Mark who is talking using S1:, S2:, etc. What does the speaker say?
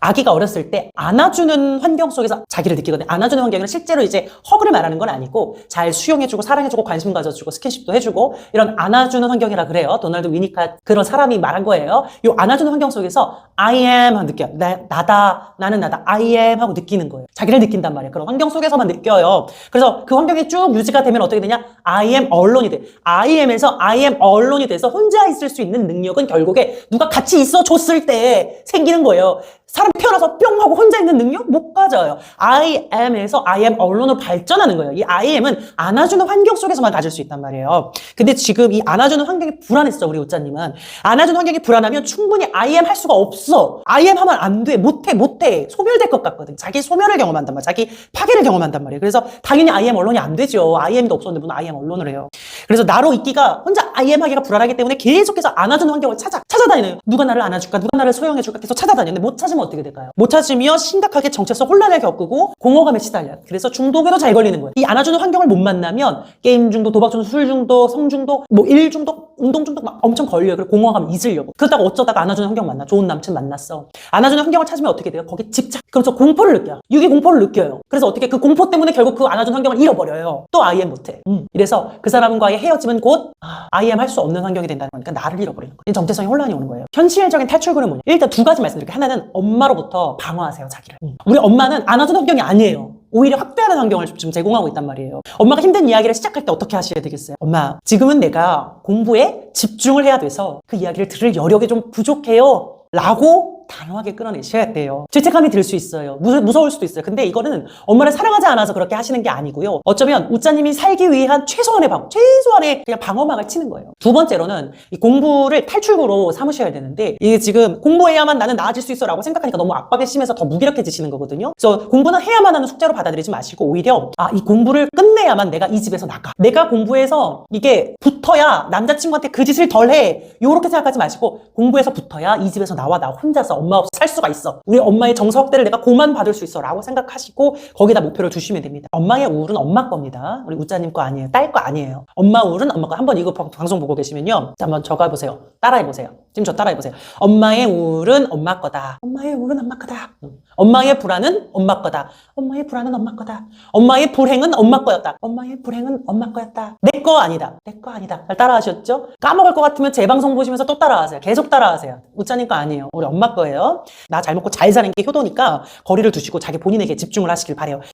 S1: 아기가 어렸을 때 안아주는 환경 속에서 자기를 느끼거든요. 안아주는 환경은 실제로 이제 허그를 말하는 건 아니고 잘 수용해주고 사랑해주고 관심 가져주고 스킨십도 해주고 이런 안아주는 환경이라 그래요. 도널드 위니카 그런 사람이 말한 거예요. 이 안아주는 환경 속에서 I am 하고 느껴요. 나, 나다, 나는 나다, I am 하고 느끼는 거예요. 자기를 느낀단 말이에요. 그런 환경 속에서만 느껴요. 그래서 그 환경이 쭉 유지가 되면 어떻게 되냐? I am 언론이 돼. I am에서 I am 언론이 돼서 혼자 있을 수 있는 능력은 결국에 누가 같이 있어 줬을 때 생기는 거예요. 사람 태어나서 뿅 하고 혼자 있는 능력 못 가져요. I am에서 I am 언론으로 발전하는 거예요. 이 I am은 안아주는 환경 속에서만 가질 수 있단 말이에요. 근데 지금 이 안아주는 환경이 불안했어, 우리 옷자님은. 안아주는 환경이 불안하면 충분히 I am 할 수가 없어. I am 하면 안 돼. 못해, 못해. 소멸될 것 같거든. 자기 소멸을 경험한단 말이야. 자기 파괴를 경험한단 말이에요. 그래서 당연히 I am 언론이 안 되죠. I am도 없었는데 무슨 I am 언론을 해요. 그래서 나로 있기가 혼자 I am 하기가 불안하기 때문에 계속해서 안아주는 환경을 찾아, 찾아다니는 누가 나를 안아줄까? 누가 나를 소용해줄까? 계속 찾아다니는데 못 찾으면 어떻게 될까요? 못 찾으면 심각하게 정체성 혼란을 겪고 공허감에 시달려요. 그래서 중독에도 잘 걸리는 거예요. 이 안아주는 환경을 못 만나면 게임 중독, 도박 중독, 술 중독, 성 중독, 뭐 일 중독, 운동 중독 막 엄청 걸려요. 그리고 공허감 잊으려고. 그러다가 어쩌다가 안아주는 환경 만나. 좋은 남친 만났어. 안아주는 환경을 찾으면 어떻게 돼요? 거기 집착. 그래서 공포를 느껴요. 유기 공포를 느껴요. 그래서 어떻게 그 공포 때문에 결국 그 안아주는 환경을 잃어버려요. 또 am 못해. 음. 이래서 그 사람과의 헤어짐은 곧 아, I am 할 수 없는 환경이 된다는 거니까 나를 잃어버리는 거예요. 이 정체성이 혼란이 오는 거예요. 현실적인 탈출구는 뭐냐? 일단 두 가지 말씀드릴게요. 하나는 엄마로부터 방어하세요, 자기를. 음. 우리 엄마는 안아주는 환경이 아니에요. 오히려 확대하는 환경을 지금 제공하고 있단 말이에요. 엄마가 힘든 이야기를 시작할 때 어떻게 하셔야 되겠어요? 엄마, 지금은 내가 공부에 집중을 해야 돼서 그 이야기를 들을 여력이 좀 부족해요. 라고 단호하게 끌어내셔야 돼요. 죄책감이 들 수 있어요. 무, 무서울 수도 있어요. 근데 이거는 엄마를 사랑하지 않아서 그렇게 하시는 게 아니고요. 어쩌면 우짜님이 살기 위한 최소한의 방어, 최소한의 그냥 방어막을 치는 거예요. 두 번째로는 이 공부를 탈출구로 삼으셔야 되는데 이게 지금 공부해야만 나는 나아질 수 있어라고 생각하니까 너무 압박이 심해서 더 무기력해지시는 거거든요. 그래서 공부는 해야만 하는 숙제로 받아들이지 마시고 오히려 아, 이 공부를 끝내야만 내가 이 집에서 나가. 내가 공부해서 이게 붙어야 남자친구한테 그 짓을 덜 해. 요렇게 생각하지 마시고 공부해서 붙어야 이 집에서 나와 나 혼자서 엄마 없이 살 수가 있어. 우리 엄마의 정서 확대를 내가 고만 받을 수 있어. 라고 생각하시고 거기다 목표를 두시면 됩니다. 엄마의 우울은 엄마 겁니다. 우리 우짜님 거 아니에요. 딸 거 아니에요. 엄마 우울은 엄마 거. 한번 이거 방- 방송 보고 계시면요. 자, 한번 적어보세요. 따라해보세요. 지금 저 따라해보세요. 엄마의 우울은 엄마 거다. 엄마의 우울은 엄마 거다. 음. 엄마의 불안은 엄마 거다. 엄마의 불안은 엄마 거다. 엄마의 불행은 엄마 거였다. 엄마의 불행은 엄마 거였다. 내 거 아니다. 내 거 아니다. 잘 따라하셨죠? 까먹을 것 같으면 제 방송 보시면서 또 따라하세요. 계속 따라하세요. 웃자님 거 아니에요. 우리 엄마 거예요. 나 잘 먹고 잘 사는 게 효도니까 거리를 두시고 자기 본인에게 집중을 하시길 바래요.